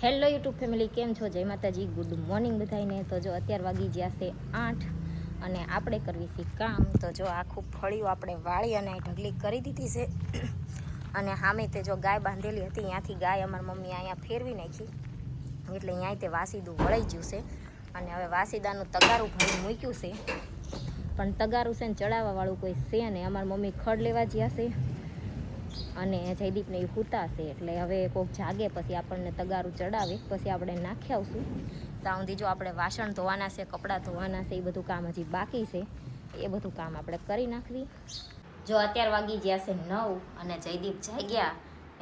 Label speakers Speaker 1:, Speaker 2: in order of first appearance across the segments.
Speaker 1: Hello YouTube family, કેમ છો? જય માતાજી, ગુડ મોર્નિંગ બધાને તો જો અત્યાર વાગી ગયા છે આઠ અને આપણે કરવી છે કામ. તો જો આખું ફળિયું આપણે વાળી અને ઢગલી કરી દીધી છે. અને સામે તે જો ગાય બાંધેલી હતી, ત્યાંથી ગાય અમારી મમ્મી અહીંયા ફેરવી નાખી. એટલે અહીંયા તે વાસીદું વળાઈ ગયું છે. અને હવે વાસીદાનું તગારું ભરી મૂક્યું છે. પણ તગારું છે ને ચડાવવાવાળું કોઈ છે ને, અમારી મમ્મી ખડ લેવા જ્યાં છે. અને જયદીપને એ હૂતાશે એટલે હવે કોઈક જાગે, પછી આપણને તગારું ચડાવે, પછી આપણે નાખી આવશું. ત્યાં સુધી જો આપણે વાસણ ધોવાના છે, કપડાં ધોવાના છે, એ બધું કામ હજી બાકી છે. એ બધું કામ આપણે કરી નાખવી. જો અત્યાર વાગી ગયા છે નવ અને જયદીપ જાગ્યા,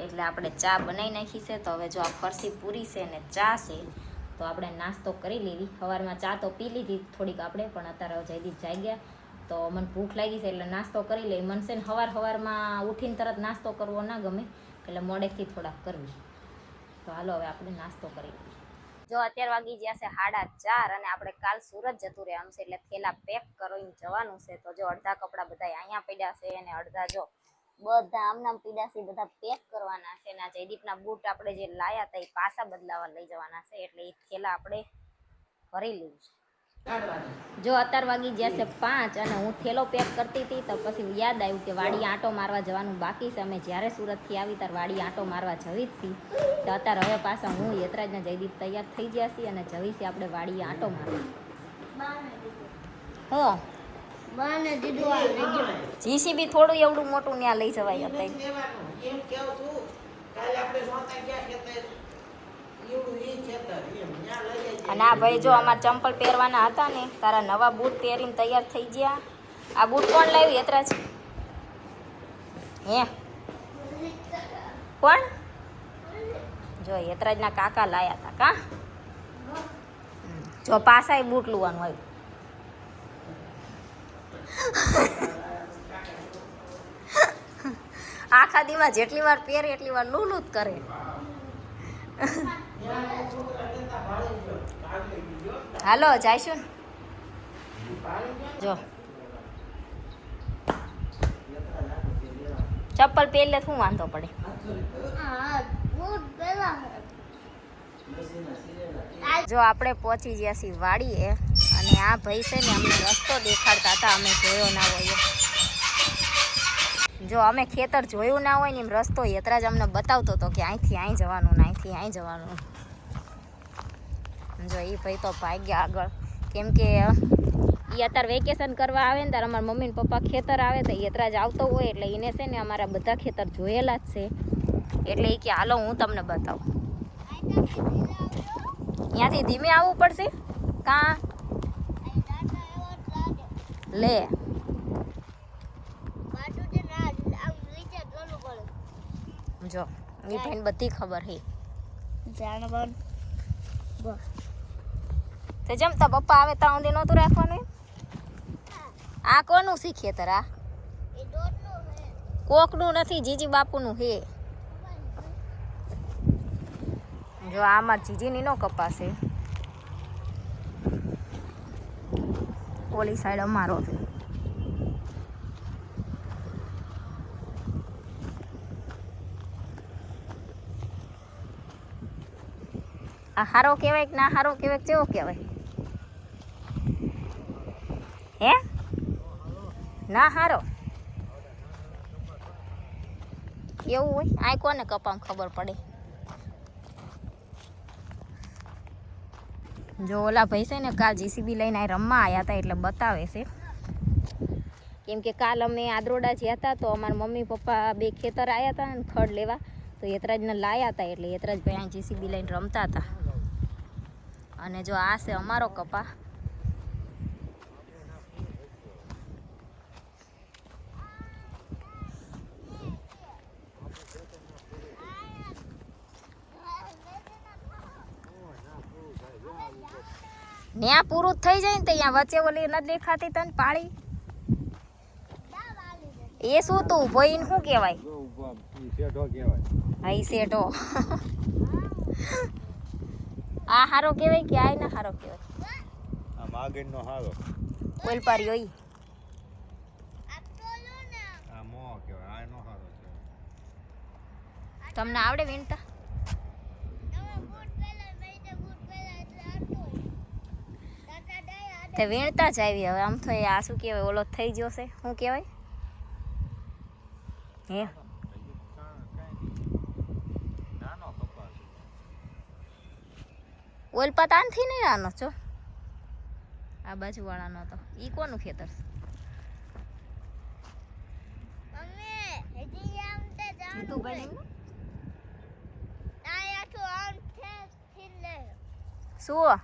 Speaker 1: એટલે આપણે ચા બનાવી નાખી છે. તો હવે જો આ ફરસી પૂરી છે ને ચા છે, તો આપણે નાસ્તો કરી લેવી સવારમાં ચા તો પી લીધી થોડીક આપણે, પણ અત્યારે જયદીપ જાગ્યા. તો મને ભૂખ લાગી છે એટલે નાસ્તો કરી લઈ. મને ને સવાર સવારમાં ઉઠીને તરત નાસ્તો કરવો ના ગમે, એટલે મોડેથી થોડાક કરવી. તો હાલો હવે આપણે નાસ્તો કરી લઈએ. જો અત્યાર વાગી ગયા છે સાડા ચાર અને આપણે કાલ સુરત જતું રહેવાનું છે એટલે થેલા પેક કરીને જવાનું છે. તો જો અડધા કપડાં બધા અહીંયા પડ્યા છે અને અડધા જો બધા આમનામ પીડા છે, બધા પેક કરવાના છે. અને જયદીપના બૂટ આપણે જે લાયા હતા એ પાછા બદલાવા લઈ જવાના છે, એટલે એ થેલા આપણે ભરી લીધું છે. જો અત્યાર વાગી ગયા છે પાંચ અને હું થેલો પેક કરતી હતી, તો પછી યાદ આવ્યું કે વાડી આંટો મારવા જવાનું બાકી છે. અમે જ્યારે સુરતથી આવી ત્યારે વાડી આંટો મારવા જવી જ છીએ તો અત્યારે હવે પાછા હું યતરાજને જયદીપ તૈયાર થઈ ગયા છીએ અને જવી છીએ આપણે વાડી આંટો મારવા. હો. જીસીબી થોડું એવડું મોટું ત્યાં લઈ જવાય અત્યારે અને આ ભાઈ જો અમારે ચંપલ પહેરવાના હતા ને, તારા નવા બૂટ પહેરીને તૈયાર થઈ ગયા. આ બૂટ કોણ લાવ્યું, યતરાજ? હે? કોણ? જો યતરાજના કાકા લાયા હતા કા? જો પાસાય બૂટ લુવાનું આવ્યું. આખા દીમાં જેટલી વાર પહેરે એટલી વાર લૂલું જ કરે. હાલો જઈશું જો. ચપ્પલ પહેલે શું વાંધો પડે? જો આપણે પહોંચી ગયા છીએ વાડીએ અને આ ભાઈ છે ને અમને રસ્તો દેખાડતા હતા અમે જોયો ના હોય જો અમે ખેતર જોયું ના હોય ને એમ રસ્તો યતરાજ અમને બતાવતો હતો કે અહીંથી અહીં જવાનું ને અહીંથી જવાનું. જો એ ભાઈ તો ભાગ્યા આગળ. કેમ કે એ અત્યારે વેકેશન કરવા આવે ને ત્યારે અમારા મમ્મી પપ્પા ખેતર આવે તો યતરાજ આવતો હોય એટલે એને છે ને અમારા બધા ખેતર જોયેલા જ છે. એટલે એ કે, હાલો, હું તમને બતાવું. ત્યાંથી ધીમે આવવું પડશે? કાં? લે. જો એ ભાઈને બધી ખબર હે તો જમતા પપ્પા આવે ત્યાં સુધી નહોતું રાખવાનું આ કોનું શીખીએ તરા? કોકનું નથી જીજી બાપુનું હે. જો આ અમાર જીજીની નો કપાશે ઓલી સાઈડ અમારો છે. આ હારો કહેવાય કે ના હારો કહેવાય કેવો કહેવાય? હે? ના હારો. એવું હોય? આ કોને કપામ ખબર પડે? જો ઓલા ભાઈ છે ને કાલ જીસીબી લઈને આ રમવા આવ્યા હતા એટલે બતાવે છે. કેમ કે કાલ અમે આદરોડા જ્યાં હતા તો અમારા મમ્મી, પપ્પા બે ખેતર આવ્યા હતા ને ખડ લેવા. તો યતરાજને લાયા હતા એટલે યતરાજભાઈ અહીં જીસીબી લઈને રમતા હતા. અને જો આ છે અમારો કપા. ત્યાં પૂરું થઈ જાય ને તો અહીંયા વચ્ચે ઓલી નથી દેખાતી તને પાળી? એ શું તું? ભાઈ શું કહેવાય? હા ઈ શેઠો આ હારો કહેવાય કે આ ના હારો. કહેવાય
Speaker 2: આ માગણ નો હારો
Speaker 1: ઓલ પારી હોય
Speaker 3: તમને આવડે વિનતા
Speaker 1: તે વીણતા જ આવી હવે આમ તો એ આ શું કહેવાય ઓલો થઈ ગયો છે શું કહેવાય? હે?
Speaker 3: ખીલે
Speaker 1: શું?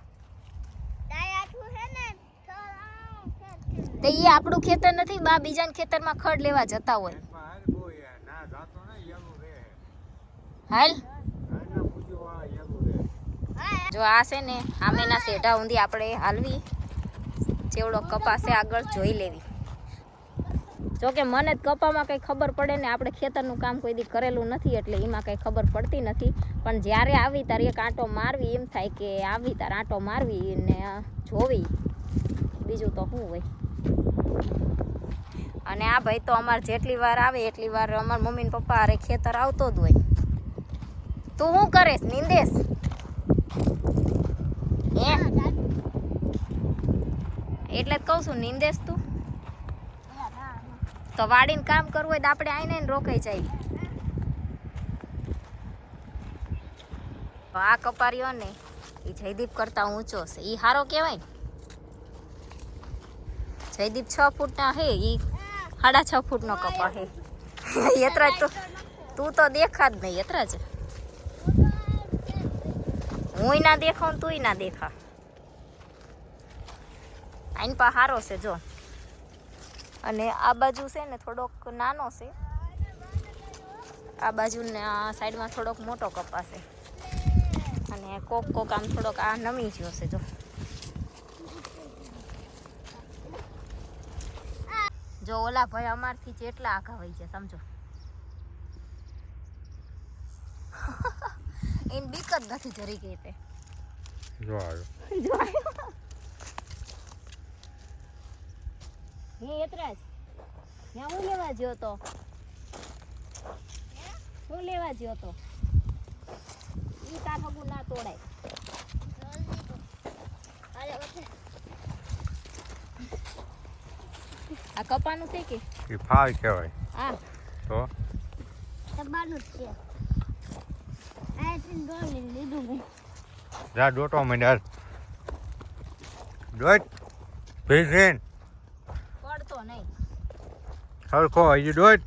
Speaker 3: તાયા તું હે ને તો આમ છે ખીલે
Speaker 1: તે ઈ આપણું ખેતર નથી બા બીજાના ખેતરમાં ખડ લેવા જતા હોય.
Speaker 2: હાલ બહુ યાર ના જાતો ને યેલું રહે
Speaker 1: હાલ
Speaker 2: હાલના પૂછ્યું આ યેલું રહે
Speaker 1: જો આ છે ને, આમેના શેઢા ઊંધી આપણે હાલવી. ચેવડો કપાસે આગળ જોઈ લેવી. જો કે મને જ કપામાં કંઈ ખબર પડે ને, આપણે ખેતરનું કામ કોઈ દી કરેલું નથી, એટલે એમાં કંઈ ખબર પડતી નથી. પણ જ્યારે આવી ત્યારે એક આંટો મારવી, એમ થાય કે આવી તાર આંટો મારવી ને જોવી. બીજું તો શું હોય. અને આ ભાઈ તો અમારે જેટલી વાર આવે, એટલી વાર અમારા મમ્મી પપ્પા અરે ખેતર આવતો જ હોય. તું શું કરેશ? નિંદેશ હે એટલે જ કહું છું, નિંદેશ તું. તો વાડીને કામ કરવું હોય તો આપણે આઈને રોકાઈ જાય. આ કપારીઓ ને એ જયદીપ કરતા ઊંચો છે. એ સારો કહેવાય જયદીપ છ ફૂટના હે એ સાડા છ ફૂટનો કપા હે. યત્રા તો તું તો દેખા જ નહીં યત્રા જ હું ના દેખાઉં તું ના દેખા. આઈન પા સારો છે જો. અને આ બાજુ છે ને થોડોક નાનો છે. આ બાજુ ને આ સાઈડમાં થોડોક મોટો કપા છે. અને કોક કોક આમ થોડોક આ નમી ગયો છે જો. જો ઓલા ભાઈ અમારથી જેટલા આઘા હોય છે સમજો. એની બીક જ નથી જરી ગઈ તે.
Speaker 2: જો આવ્યો.
Speaker 1: હે એતરાજ ત્યાં હું લેવા જ્યો તો? હું લેવા જ્યો તો? ઈ તાર હગું ના તોડાય. આ કપાનું છે કે?
Speaker 2: એ ફાલ કહેવાય.
Speaker 1: આ
Speaker 2: તો?
Speaker 3: કપાનું છે. આ તીન ડોલી લીધું
Speaker 2: જા ડોટો મંડાર ડોટ
Speaker 1: પડતો નહીં.
Speaker 2: સરખો હજી ડોટ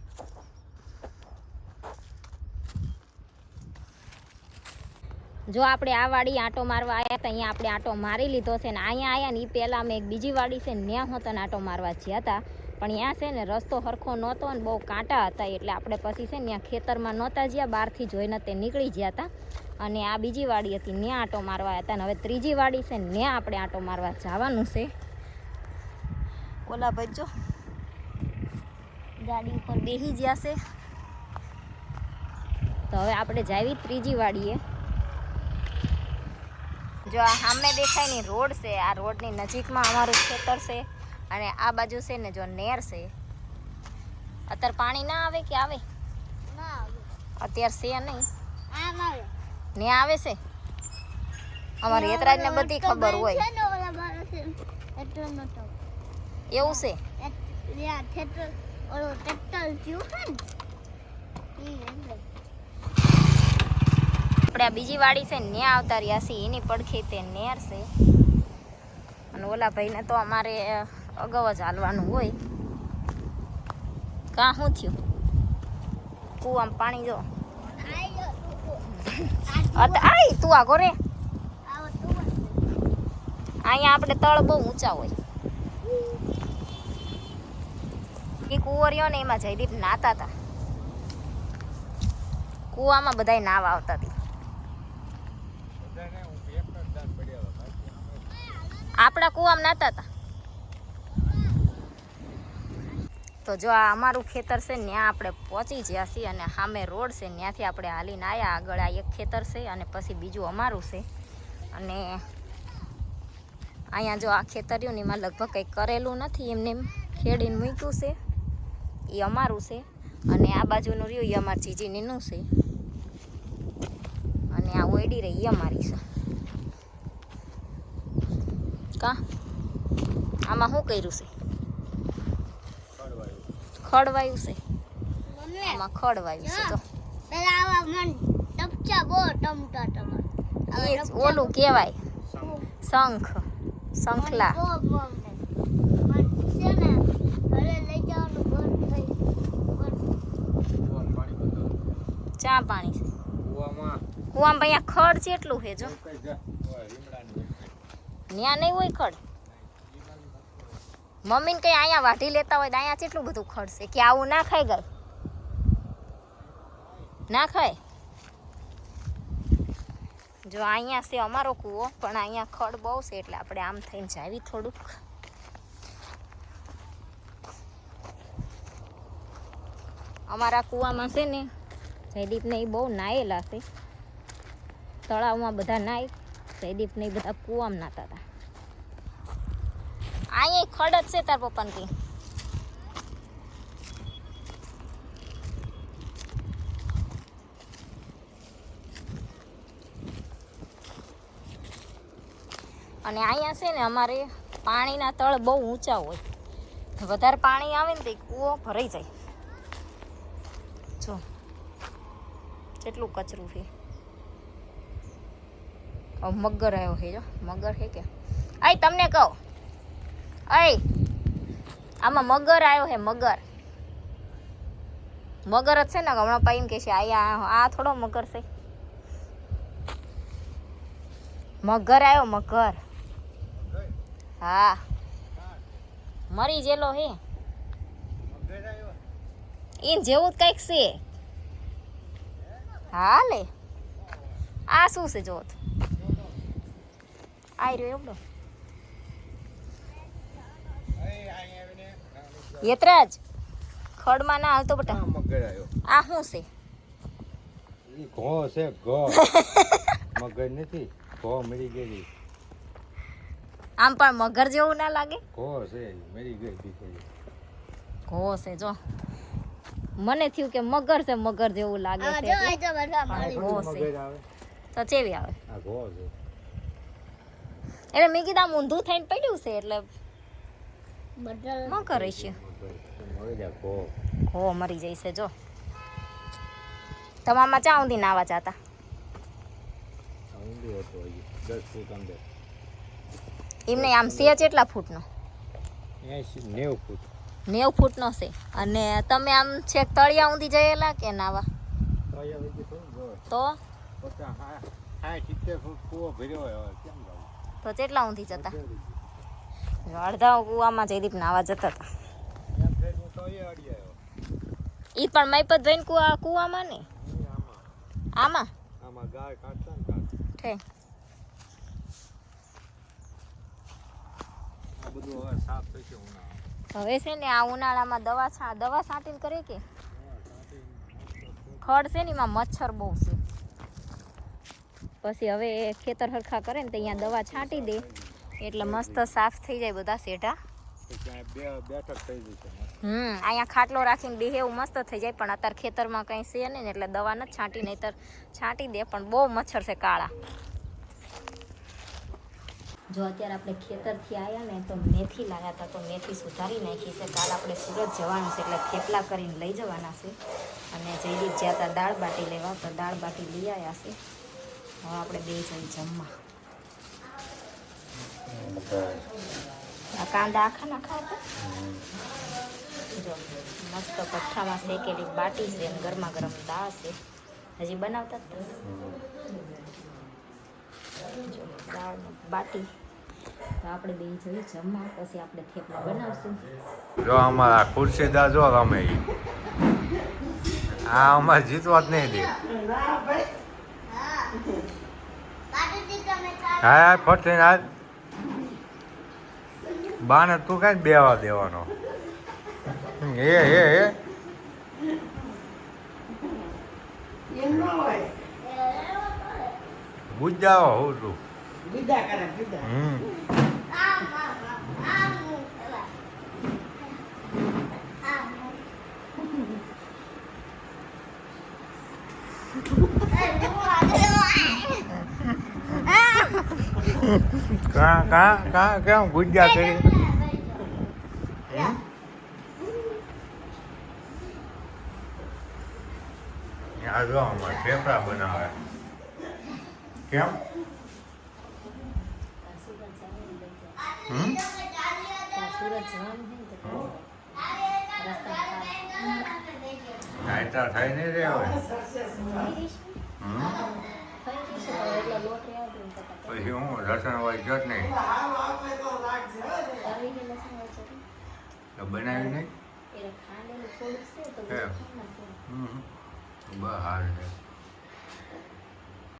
Speaker 1: જો આપણે આ વાડી આંટો મારવા આવ્યા તો અહીંયા આપણે આંટો મારી લીધો છે ને અહીંયા આવ્યા ને એ પહેલાં અમે એક બીજી વાડી છે ને ત્યાં હોતા આંટો મારવા જ્યાં હતા. પણ ત્યાં છે ને રસ્તો સરખો નહોતો ને બહુ કાંટા હતા એટલે આપણે પછી છે ને ત્યાં ખેતરમાં નહોતા જ્યાં બહારથી જોઈને તે નીકળી ગયા હતા. અને આ બીજી વાડી હતી ત્યાં આંટો મારવા હતા ને હવે ત્રીજી વાડી છે ને ત્યાં આપણે આંટો મારવા જવાનું છે. ઓલા જો. ગાડી ઉપર બેસી ગયા છે. તો હવે આપણે જાવી ત્રીજી વાડીએ. જો આ સામે દેખાય ને રોડ છે. આ રોડની નજીકમાં અમારું ખેતર છે અને આ બાજુ છે ને જો નેર છે. અત્યારે પાણી ના આવે કે આવે? અત્યારે છે નહીં. ને આવે છે? અમારી હેતરાજને બધી ખબર હોય. એવું છે?
Speaker 3: છે
Speaker 1: આપણે આ બીજી વાડી છે ને આવતા રહ્યા છીએ. એની પડખે તે નેર છે. અને ઓલા ભાઈને તો અમારે અગાઉ જ હાલવાનું હોય. કાં શું થયું? કૂવામાં પાણી જો.
Speaker 3: આયો
Speaker 1: આય તું આગો રે અહીંયા આપણે તળ બહુ ઊંચા હોય. એ કૂવો રહ્યો ને એમાં જયદીપ નાતા હતા કૂવામાં બધાય નાવા આવતા હતી આપણા કૂવામાં નાતા હતા તો જો આ અમારું ખેતર છે ત્યાં આપણે પહોંચી ગયા છીએ અને સામે રોડ છે ત્યાંથી આપણે હાલીને આવ્યા આગળ આ એક ખેતર છે અને પછી બીજું અમારું છે. અને અહીંયા જો આ ખેતર રહ્યું ને એમાં લગભગ કંઈ કરેલું નથી એમને એમ ખેડીને મૂક્યું છે. એ અમારું છે. અને આ બાજુનું રહ્યું એ અમારી જીજીનીનું છે. અને આ ઓયડી રહી એ અમારી છે. કા? આમાં શું કર્યું છે? ખડવાયું છે. આમાં ખડવાયું છે તો
Speaker 3: પેલા આવા મન ટપચા બહુ ટમટા ટમા.
Speaker 1: એ ઓલું કહેવાય. શંખ. શંખલા
Speaker 3: બહુ મમ્મી મન છે ને ઘરે લઈ જવાનું બંધ થઈ બંધ
Speaker 2: કૂવામાં પાણી બધું
Speaker 1: ચા પાણી છે.
Speaker 2: કૂવામાં.
Speaker 1: કુવામાં અહીંયા ખડ જેટલું છે જો. ત્યાં નહીં હોય ખડ? મમ્મીને કઈ અહીંયા વાઢી લેતા હોય તો અહીંયા કેટલું બધું ખડ છે કે આવું ના ખાઈ ગાય ના ખાય? જો અહીંયા છે અમારો કૂવો પણ અહીંયા ખડ બહુ છે એટલે આપણે આમ થઈને જાવી થોડુંક. અમારા કૂવામાં છે ને જયદીપને એ બહુ નાયેલા છે. તળાવમાં બધા નાય જયદીપને એ બધા કૂવામાં નાતા હતા. અહીંયા ખડક છે તાર પપ્પાને કઈ અને અહીંયા છે ને અમારે પાણીના તળ બહુ ઊંચા હોય. વધારે પાણી આવે ને તો કૂવો ભરાઈ જાય. કેટલું કચરું છે? મગર આવ્યો છે જો. મગર છે કે? આય તમને કહો. અય આમાં મગર આવ્યો છે મગર. મગર જ છે ને હમણાં એમ કે છે આયા આ થોડો મગર છે. મગર આવ્યો મગર. હા. મરી જેલો હે. ઈન જેવું જ કંઈક છે. હા લે આ શું છે જોત આઈ રહ્યો એવડો
Speaker 2: અહીં અહીં આવીને
Speaker 1: યેતરાજ ખડમાં ના હાલતો બટા
Speaker 2: આ મગર આવ્યો
Speaker 1: આ શું છે
Speaker 2: ઈ ઘો છે ઘો મગર નથી ઘો મરી ગયેલી
Speaker 1: આમ પણ મગર જેવું ના લાગે?
Speaker 2: ઘો છે મરી ગઈ દીકરી
Speaker 1: ઘો છે જો. મને થયું કે મગર છે મગર જેવું લાગે છે
Speaker 3: જો
Speaker 1: એટલે.
Speaker 3: આ તો
Speaker 1: ચેવી આવે.
Speaker 2: આ ઘો છે.
Speaker 1: એટલે મેં કીધું આમ ઊંધું થઈને પડ્યું છે એટલે મગર છે?
Speaker 2: હો મરી
Speaker 1: જાય છે જો. તમામાં ચા ઊંધી નાવા જાતા? એમને આમ સેજ એટલા ફૂટનો?
Speaker 2: નેવું ફૂટ.
Speaker 1: નેવ ફૂટનો છે. અને તમે આમ છેક તળિયા ઊંધી જયેલા કે નાવા
Speaker 2: તો અહીંયા લગી થોડું જો
Speaker 1: તો?
Speaker 2: પચાસ હા હા સિત્તેર ફૂટ કૂવો ભર્યો હોય હવે કેમ જાવું
Speaker 1: તો કેટલા ઊંધી જતા? જો અડધા કૂવામાં જયદીપ નાવા જતા હતા.
Speaker 2: એમ થઈને હું તો અહીંયા અડી આવ્યો.
Speaker 1: ઈ પણ મૈપત ભાઈ કુવા કૂવામાં ને?
Speaker 2: અહીં આમાં.
Speaker 1: આમાં?
Speaker 2: આમાં ગાય કાઢતા ને કાઢ
Speaker 1: ઠે.
Speaker 2: આ બધું હવે સાફ થશે ઉનાળા
Speaker 1: હવે છે ને આ ઉનાળામાં દવા છા, દવા છાંટીને કરે કે? ખડ છે ને એમાં મચ્છર બહુ છે. પછી હવે ખેતર હરખા કરે ને તો અહીંયા દવા છાંટી દે. એટલે મસ્ત સાફ થઈ જાય બધા શેઢા. હમ, અહીંયા ખાટલો રાખીને બે એવું મસ્ત થઈ જાય, પણ અત્યારે ખેતરમાં કંઈ છે નહીં એટલે દવા નથી છાંટી, નહીતર છાંટી દે, પણ બહુ મચ્છર છે કાળા. જો અત્યારે આપણે ખેતરથી આવ્યા ને તો મેથી લાવ્યા હતા તો મેથી સુધારી નાખી છે. કાલ આપણે સુરત જવાનું છે એટલે થેપલા કરીને લઈ જવાના છે. અને જઈ જ્યાં હતા દાળ બાટી લેવા તો દાળ બાટી લઈ આવ્યા છે. હવે આપણે બે જઈ જમવા. આ કાંદા આખા નાખા હતા? જો મસ્ત પથ્થામાં શેકેલી બાટી છે એમ ગરમા ગરમ દાળ છે. હજી બનાવતા જ તો જો દાળ બાટી તો આપણે બે જઈ જમવા પછી આપણે થેપલા બનાવશું.
Speaker 2: જો અમારા ખુરશીદા જો રમે આ અમારે જીતવા જ નહીં દે. હા ફટીને આ. બાને તું કઈ બેવા દેવાનો. એ હે એ
Speaker 4: એમ ન હોય.
Speaker 2: બુજાવો હોઉં તું cá cá cá cái không quên ra cái dạ. ừ. dạ, nhà rồi
Speaker 1: mà kéo ra bên nào kéo
Speaker 2: ઘાટા થાય નહીં રે હવે. પછી હું લસણ વાળી ચટણી બનાવી નહીં? બહાર છે.